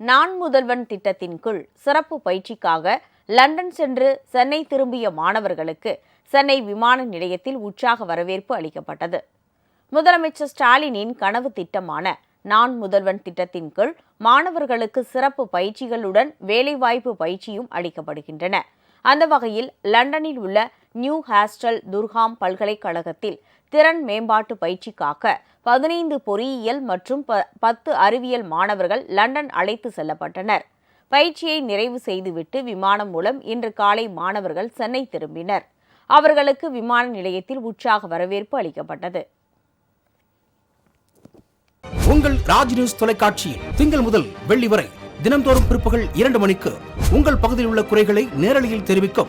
நான் முதல்வன் திட்டத்தின் கீழ் சிறப்பு பயிற்சிக்காக லண்டன் சென்று சென்னை திரும்பிய மாணவர்களுக்கு சென்னை விமான நிலையத்தில் உற்சாக வரவேற்பு அளிக்கப்பட்டது. முதலமைச்சர் ஸ்டாலினின் கனவு திட்டமான நான் முதல்வன் திட்டத்தின் கீழ் மாணவர்களுக்கு சிறப்பு பயிற்சிகளுடன் வேலைவாய்ப்பு பயிற்சியும் அளிக்கப்படுகின்றன. அந்த வகையில் லண்டனில் உள்ள நியூ ஹாஸ்டல் துர்ஹாம் பல்கலைக்கழகத்தில் திறன் மேம்பாட்டு பயிற்சிக்காக பதினைந்து பொறியியல் மற்றும் ப- பத்து அறிவியல் மாணவர்கள் லண்டன் அழைத்து செல்லப்பட்டனர். பயிற்சியை நிறைவு செய்துவிட்டு விமானம் மூலம் இன்று காலை மாணவர்கள் சென்னை திரும்பினர். அவர்களுக்கு விமான நிலையத்தில் உற்சாக வரவேற்பு அளிக்கப்பட்டது. உங்கள் ராஜ் நியூஸ் தொலைக்காட்சியில் திங்கள் முதல் வெள்ளி வரை தினம்தோறும் பிற்பகல் இரண்டு மணிக்கு உங்கள் பகுதியில் உள்ள குறைகளை நேரலையில் தெரிவிக்கும்